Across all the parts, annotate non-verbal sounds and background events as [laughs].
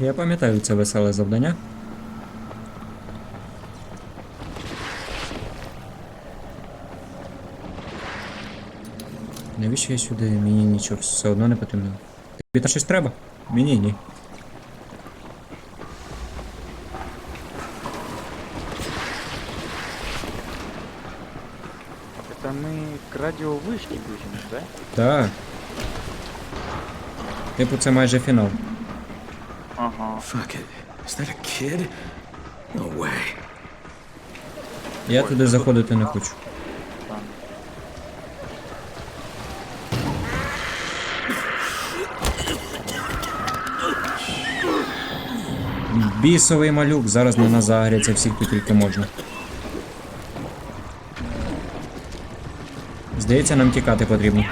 Я пам'ятаю це веселе завдання. Навіщо я сюди? Мені нічого все одно не потрібно. Тобі там щось треба? Мені ні. Это мы к радиовышке бежим, да? Так. Типу, це майже фінал. Fuck it. Is that a kid? No way. Я туди заходити не хочу. Бісовий малюк, зараз на нас загряться всіх тут тільки можна. Здається, нам тікати потрібно.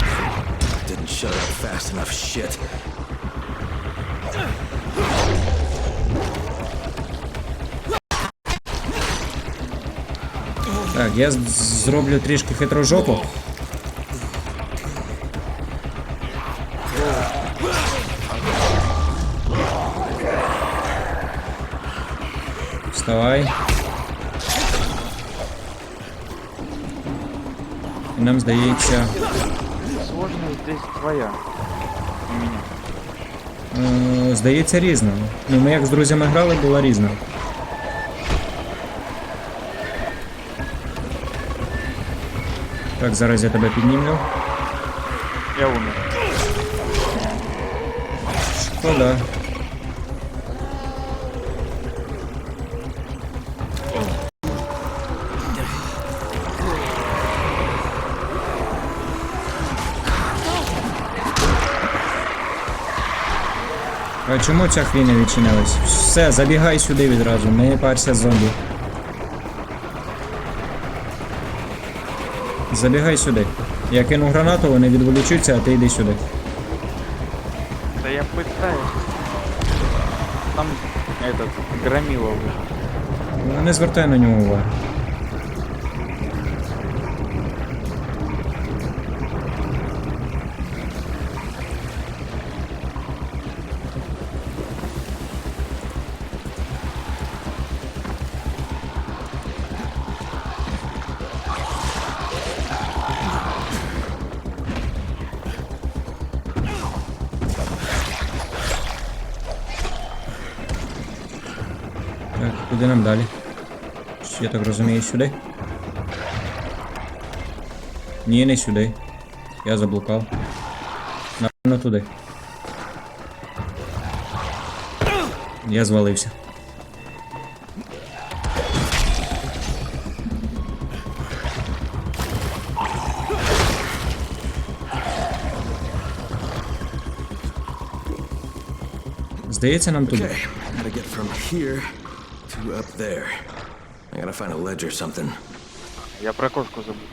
Так, я зроблю трішки хитрожопу. Вставай. І нам здається. Сложность здесь твоя. Е, здається, різна. Ну, ми як з друзями грали, була різна. Так, зараз я тебе піднімлю. Я умер. Шкода. А чому ця хвіня відчинилась? Все, забігай сюди відразу, не парся з зомбі. Забігай сюди. Я кину гранату, вони відволічуться, а ти йди сюди. Да я пытаюсь. Там этот громила выжил. Ну, Не звертай на нього уваги. Куди нам далі? Я так розумію, сюди? Ні, не сюди. Я заблукав. Напевно туди. Я звалився. Здається, нам туди. Okay, up there. I gotta find a ledge or something. Я про кошку забыл.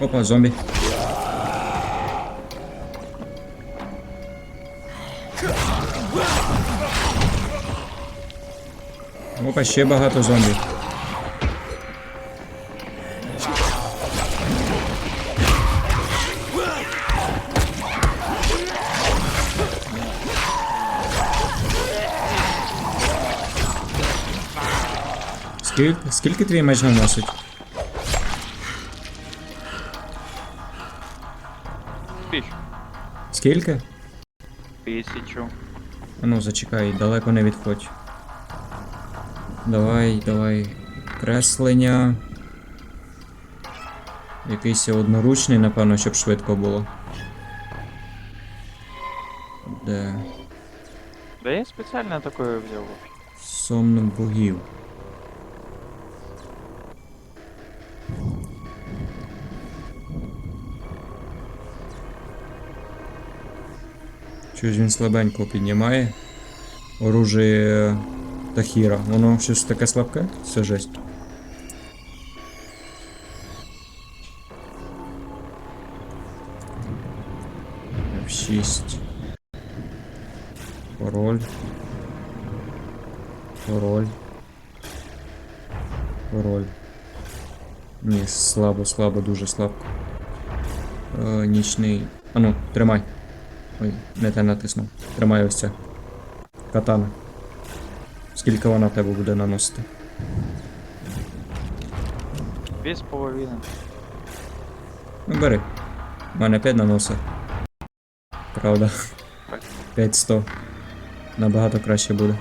Опа, зомбі. Опа, ще багато зомбі. Скільки, скільки твій меч наносить? Тысячу. Скільки? Тысячу. А ну, зачекай, далеко не відходь. Давай, давай. Креслення. Якийсь одноручний, напевно, щоб швидко було. Де? Да я специально такое взял. Сомно богів. Щось він слабенько піднімає. Оружие Тахіра. Воно щось таке слабке? Це жесть. F6. Король. Король. Король. Ні, слабо, слабо, дуже слабко. Е, нічний. Ану, тримай. Ой, не те натиснув. Тримай ось це. Катана. Скільки вона тебе буде наносити? Дві з половиною. Ну бери. У мене 5 наносить. Правда. 500. Набагато краще буде.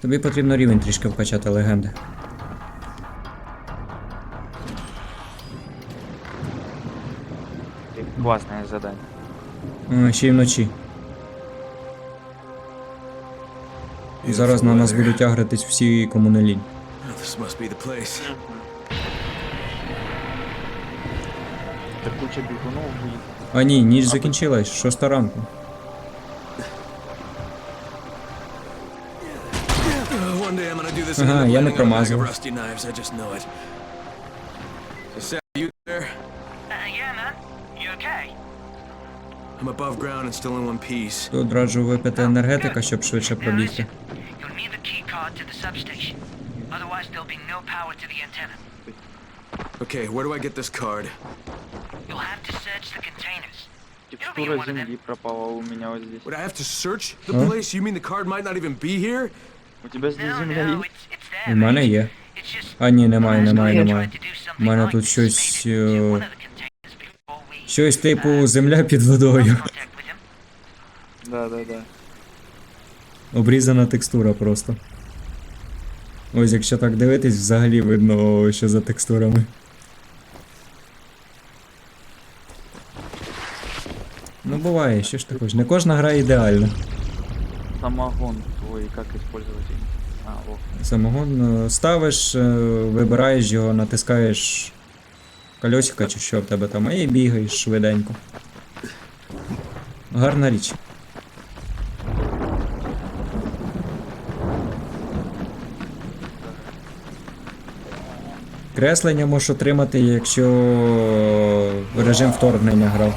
Тобі потрібно рівень трішки вкачати легенди. Класне задання. Е, Ще й вночі. Зараз на нас будуть агритись всі, кому не лінь. This must be the place. Та куча бігунов буде. А ні, ніч закінчилась, шоста ранку. Ага, я не промазав. Тут раджу випити енергетика, щоб швидше пробігти. Okay, where do I get this card? You'll have to search the containers. Текстура землі пропала у мене ось здесь. Would I have to search the place? You mean the card might not even be here? У тебе здесь земля there. У мене є. А ні, немає, немає, немає. У мене тут щось. Щось типу земля під водою. Да, да, да. Обрізана текстура просто. Ось якщо так дивитись, взагалі видно, що за текстурами. Ну буває, що ж ти хочеш. Не кожна гра ідеальна. Самогон твой, как использовать его? А, вот. Самогон е, ставиш, е, вибираєш його, натискаєш кольосика чи що в тебе там, і бігаєш швиденько. Гарна річ. Креслення можеш отримати, якщо режим вторгнення грав.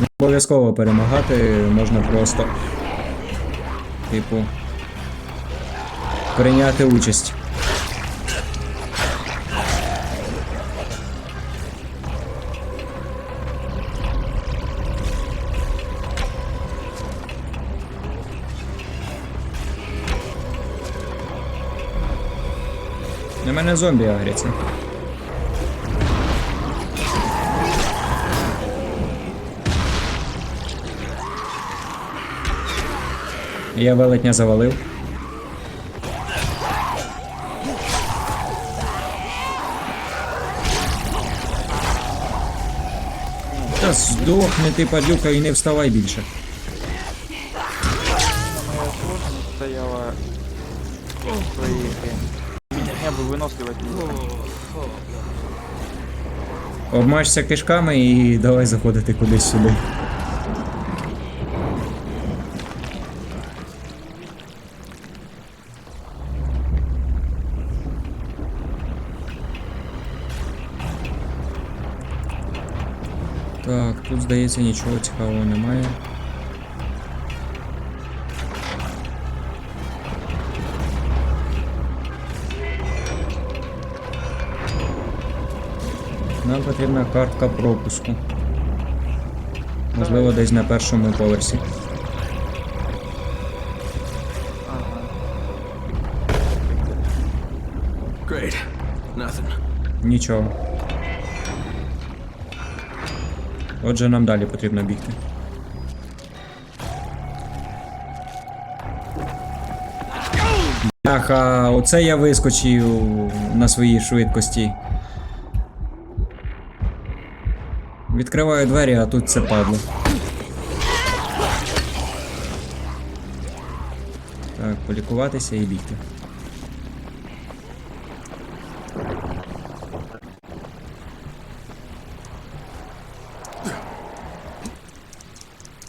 Не обов'язково перемагати, можна просто. Типу. Прийняти участь. Мене зомбі агряться. Я велетня завалив. Та здохни ти, падлюка, і не вставай більше. Моя сложность стояла. Я бы выносливость. Обмажся кишками і давай заходити кудись сюди. Так, тут здається нічого цікавого немає. Потрібна картка пропуску. Можливо, десь на першому поверсі. Great. Nothing. Нічого. Отже, нам далі потрібно бігти. Бляха, оце я вискочив на своїй швидкості. Відкриваю двері, а тут це падло. Так, полікуватися і бігти.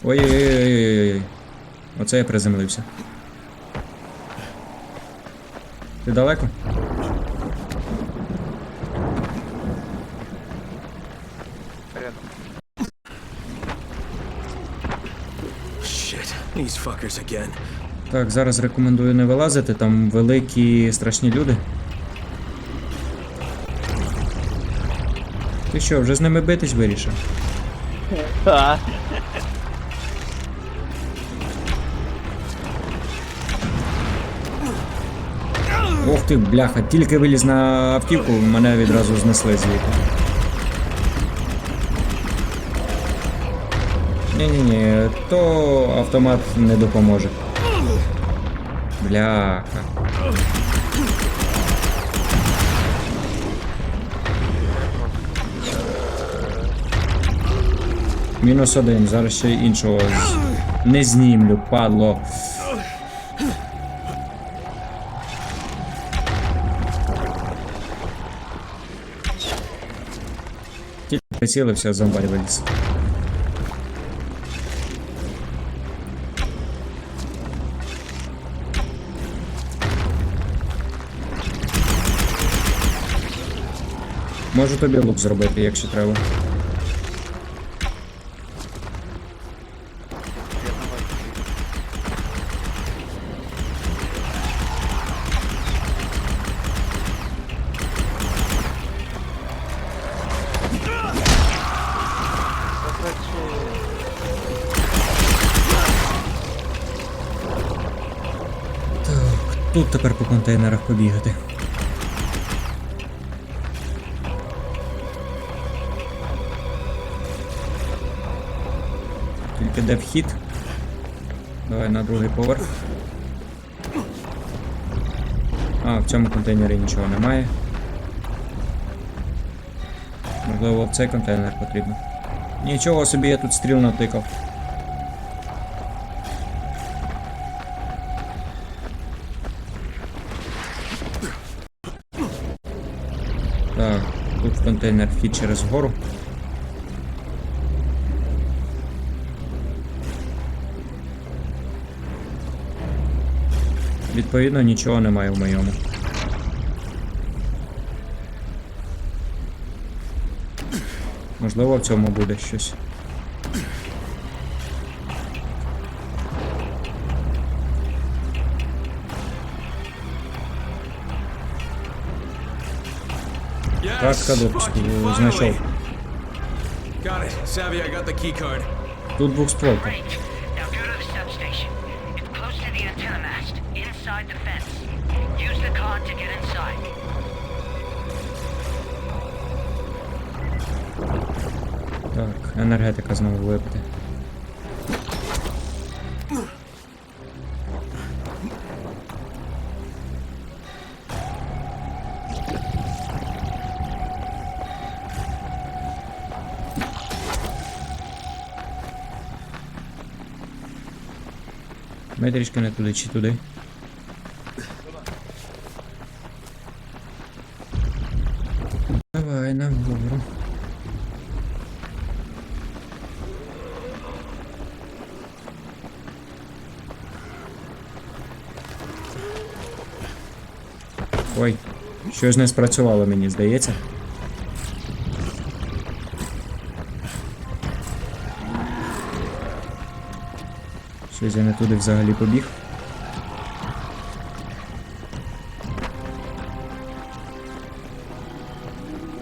Ой-ой-ой-ой-ой-ой. Оце я приземлився. Ти далеко? These fuckers again. Так, зараз рекомендую не вилазити, там великі страшні люди. Ти що, вже з ними битись вирішив? Ох ти, бляха, тільки виліз на автівку, мене відразу знесли звідти. Ні-ні-ні, то автомат не допоможе. Бляха. Мінус один, зараз ще іншого не знімлю, падло. Тільки прицілився, зомбарь виліз. Можу тобі лук зробити, якщо треба. Тут тепер по контейнерах побігати. Тільки де вхід? Давай на другий поверх. А, в цьому контейнері нічого немає. Можливо, в цей контейнер потрібно. Нічого собі я тут стріл натикав. Так, тут контейнер вхід через гору. Відповідно, нічого немає в моєму. Можливо, в цьому буде щось. Картка допуску знайшов. Got it. Savvy, to get inside. Так, енергетика знову випити. Ми трішки не туди чи туди. Ой, щось не спрацювало, мені здається. Щось я не туди взагалі побіг.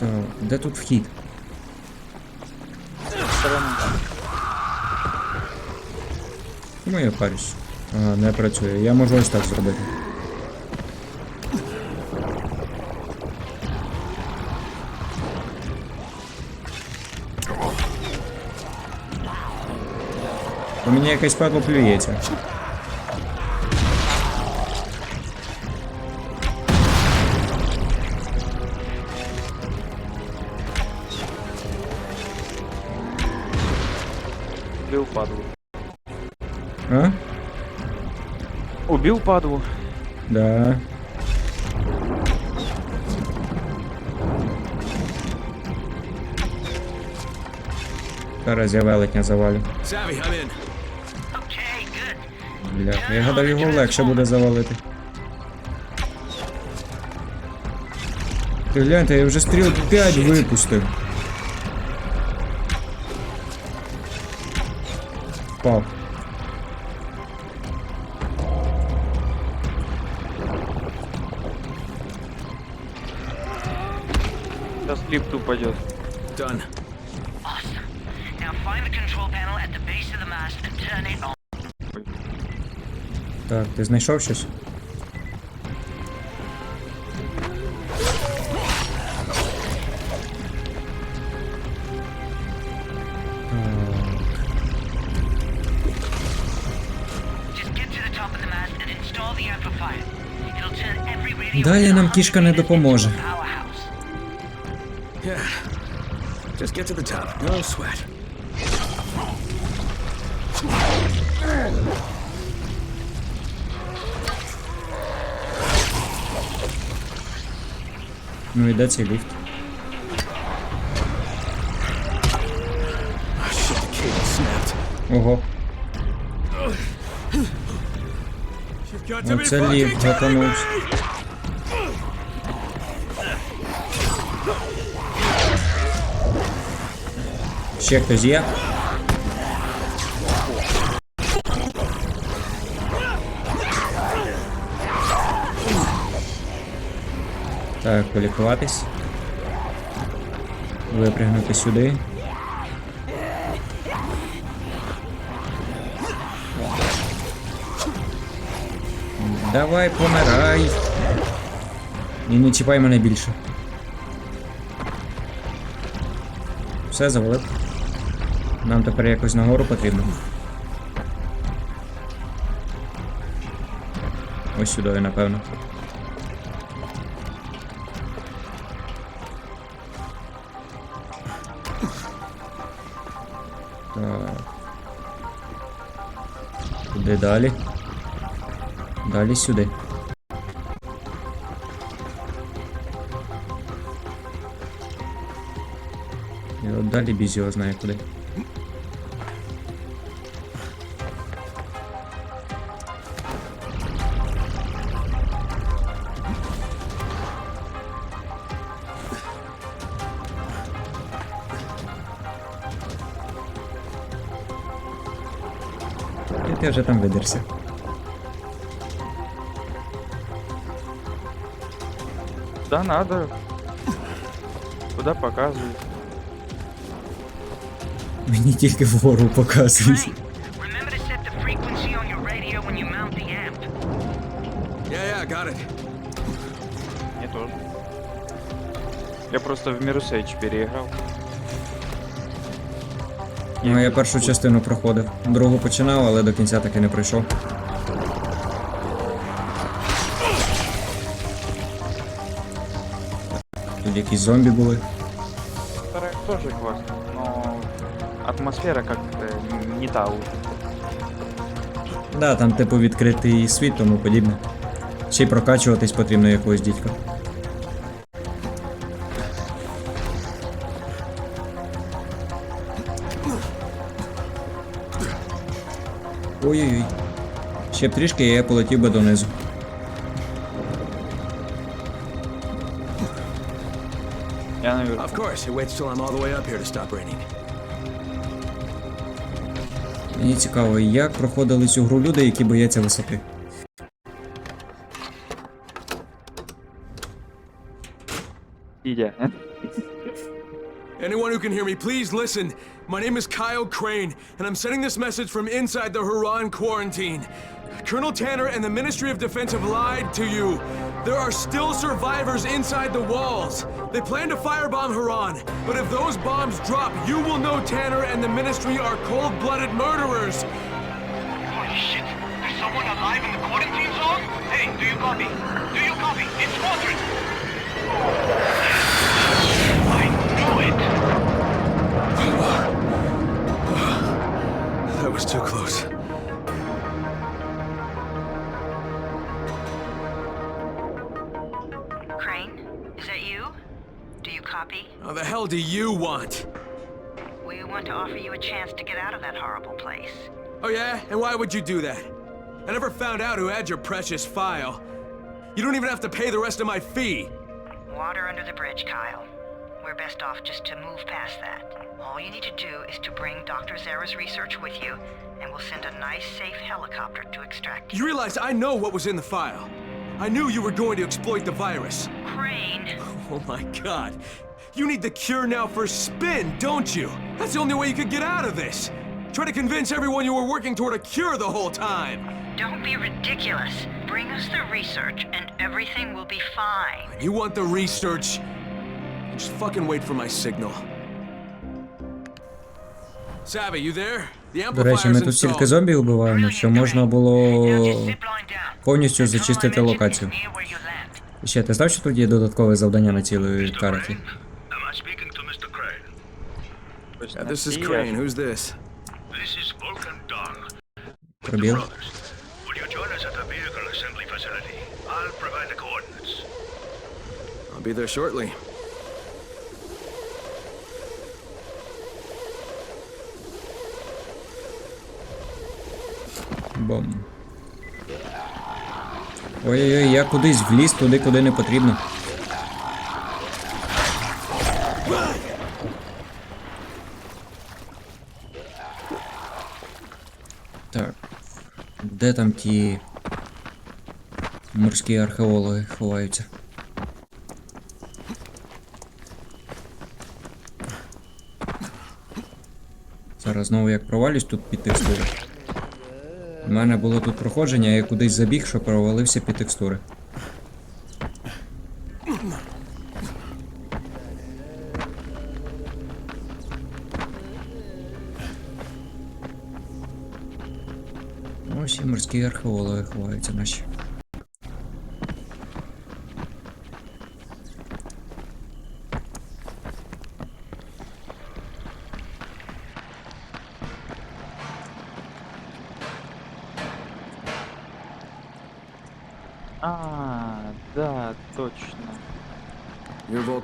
Так, де тут вхід? Чому я парюсь? Ага, не працює. Я можу ось так зробити. У мене якесь падло плюється. Убил падлу. А? Убил падлу. Да. Зараз я велетня завалю. Savvy, I'm in. Бля, я гадав його легше буде завалити. Ти гляньте, я вже стріл 5 випустив. It'll turn every radio Далі нам 100 кішка не допоможе. Yeah. Just get to the top. No sweat. Ну і де цей ліфт? Ого. Оце ліфт гатанувся. Ще хтось є? Так, полікуватись. Випрягнути сюди. Давай помирай. І не чіпай мене більше. Все завалив. Нам тепер якось нагору потрібно. Ось сюди, напевно. Куди далі? Далі сюди. І от далі біз його знає куди. І ти вже там видерся. Да, надо. Куда показывает? Мені тільки вгору показують. Right. Remember to set the frequency on your radio when you mount the amp. Yeah, yeah, got it. Мне тоже. Я просто в Mirror's переиграл. Ну, я першу частину проходив. Другу починав, але до кінця таки не пройшов. Тут якісь зомбі були. Вторая тоже классно, но атмосфера как-то не та уже. Да, там типу відкритий світ, тому подібне. Ще й прокачуватись потрібно якогось дідька. Ой-ой-ой. Ще б трішки, я полетів би донизу. Я наверное. Of course, it waits till I'm all the way up here to stop raining. Мені цікаво, як проходили цю гру люди, які бояться висоти. Идя. Anyone who can hear me, please listen. My name is Kyle Crane, and I'm sending this message from inside the Huron quarantine. Colonel Tanner and the Ministry of Defense have lied to you. There are still survivors inside the walls. They plan to firebomb Huron, but if those bombs drop, you will know Tanner and the Ministry are cold-blooded murderers. Holy shit! There's someone alive in the quarantine zone? Hey, do you copy? Do you copy? It's Squadron! Close. Crane, is that you? Do you copy? How the hell do you want? We want to offer you a chance to get out of that horrible place. Oh yeah? And why would you do that? I never found out who had your precious file. You don't even have to pay the rest of my fee. Water under the bridge, Kyle. We're best off just to move past that. All you need to do is to bring Dr. Zara's research with you, and we'll send a nice, safe helicopter to extract you. You realize I know what was in the file. I knew you were going to exploit the virus. Crane! [laughs] Oh my god. You need the cure now for spin, don't you? That's the only way you could get out of this. Try to convince everyone you were working toward a cure the whole time. Don't be ridiculous. Bring us the research and everything will be fine. You want the research? Just fucking wait for my signal. Savvy, you there? The До речі, ми тут стільки зомбі убиваємо, що можна було повністю зачистити локацію. land. Ще ти знав, що тут є додаткове завдання на цілої карті? Crane? Am I speaking to Mr. Crane? Ось Yeah, на this is цій Crane. аж- Who's this? This is Vulcan Dahl. With the Пробіл. brothers. Will you join us at the vehicle assembly facility? I'll provide the coordinates. I'll be there shortly. Бом. Ой-ой-ой, я кудись вліз туди, куди не потрібно. Так. Де там ті морські археологи ховаються? Зараз знову як провалюсь тут під текстури. У мене було тут проходження, я кудись забіг, що провалився під текстури. Ось і морські археологи ховаються наші.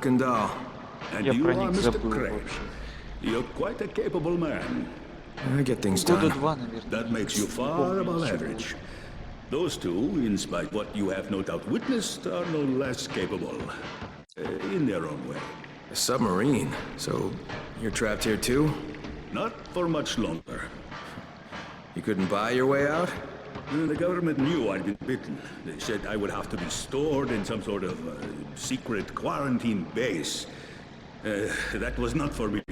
You're Vulcan Dahl. And Я you про are них Mr. забыл Crane. вообще. You're quite a capable man. I get things Года done. два, наверное. That makes you far above average. Those two, in spite of what you have no doubt witnessed, are no less capable. Uh, in their own way. A submarine. So you're trapped here too? Not for much longer. You couldn't buy your way out? Uh, The government knew I'd been bitten. They said I would have to be stored in some sort of uh, secret quarantine base. Uh, that was not for me.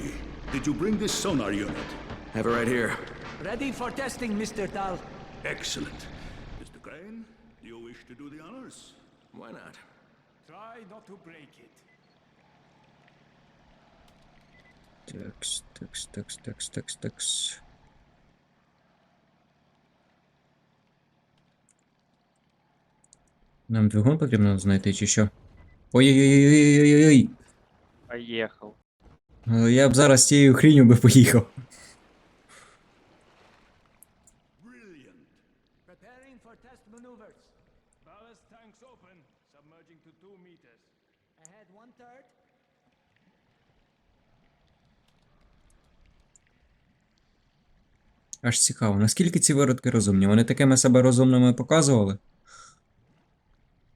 Did you bring this sonar unit? Have it right here. Ready for testing, Mr. Dahl. Excellent. Mr. Crane, do you wish to do the honors? Why not? Try not to break it. Текс, текс, текс, текс, текс, текс. Нам двигун потрібно знайти чи що? Ой-ой-ой-ой-ой-ой-ой! Поехал. Е, Я б зараз цією хріню би поїхав. Preparing for test maneuvers. Ballast tanks open, submerging to 2 meters. Ahead one third. Аж цікаво, наскільки ці виродки розумні? Вони такими себе розумними показували,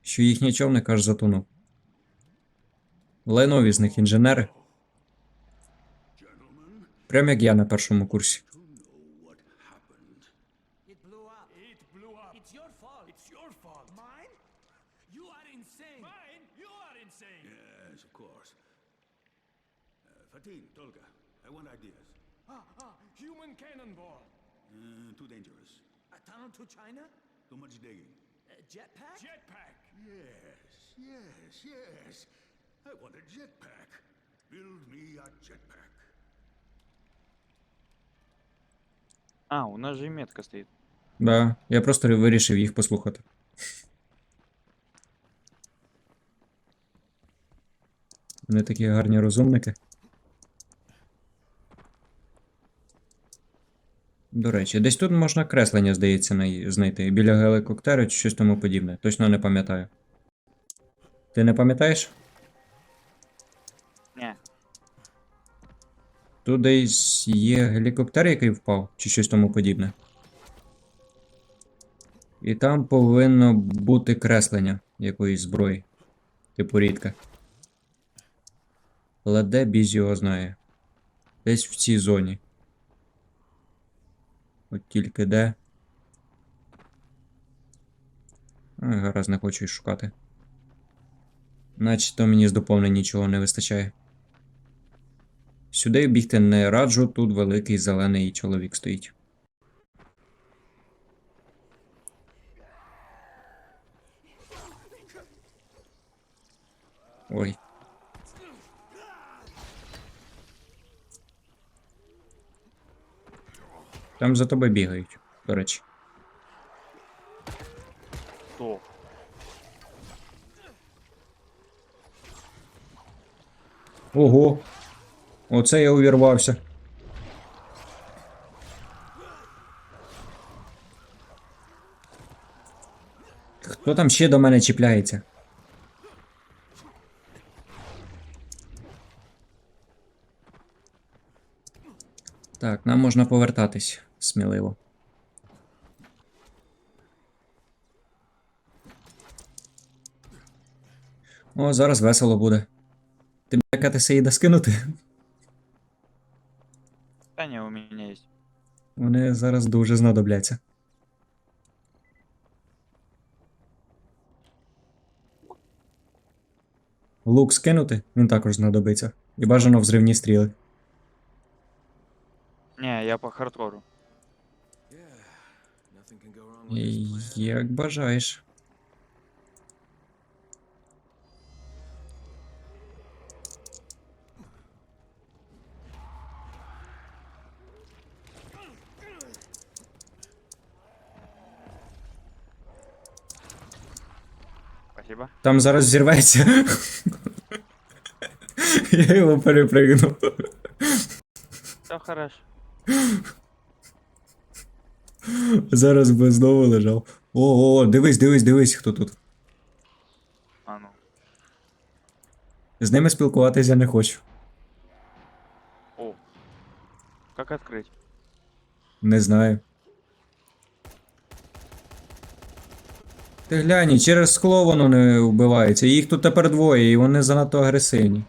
що їхній човник аж затонув. Лайнові з них інженери. Прям як я на першому курсі. Uh. Ah, ah. Uh, jetpack? Jetpack. Yes, yes, yes. I want a jetpack. Build me a jetpack. А, у нас же и метка стоит. Да, я просто вирішив їх послухати. Вони такі гарні розумники. До речі, десь тут можна креслення, здається, знайти. Біля геликоптера чи щось тому подібне. Точно не пам'ятаю. Ти не пам'ятаєш? Тут десь є гелікоптер, який впав, чи щось тому подібне. І там повинно бути креслення якоїсь зброї. Типу рідка. Але де біз його знає? Десь в цій зоні. От тільки де. Ай, гаразд не хочу й шукати. Наче то мені з доповнень нічого не вистачає. Сюди бігти не раджу, тут великий зелений чоловік стоїть. Ой. Там за тобою бігають, до речі. Хто? Ого! Оце я увірвався. Хто там ще до мене чіпляється? Так, нам можна повертатись сміливо. О, зараз весело буде. Ти яка ти Саїда скинути? Та ні, у мене є. Вони зараз дуже знадобляться. Лук скинути, він також знадобиться. І бажано взривні стріли. Ні, я по хардкору. Nothing can go wrong with І this plan. Як бажаєш. Спасибо. Там зараз зірветься. [laughs] Я його перепригнув. Все хорошо. Зараз би знову лежав. О, о, дивись, дивись, дивись, хто тут. А ну. З ними спілкуватися я не хочу. О. Как открыть? Не знаю. Ти глянь, через скло воно не вбивається. Їх тут тепер двоє, і вони занадто агресивні.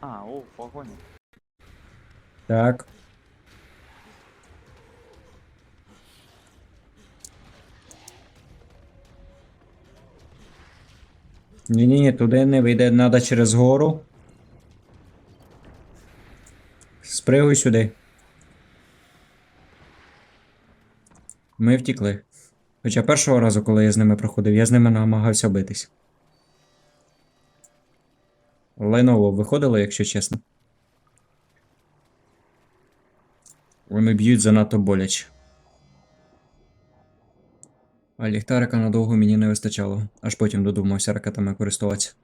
А, о, погоня. Так. Ні-ні-ні, туди не вийде, треба через гору. Спригуй сюди. Ми втікли. Хоча першого разу, коли я з ними проходив, я з ними намагався битись. Лайново виходило, якщо чесно. Вони б'ють занадто боляче. А ліхтарика надовго мені не вистачало, аж потім додумався ракетами користуватися.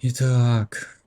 І так.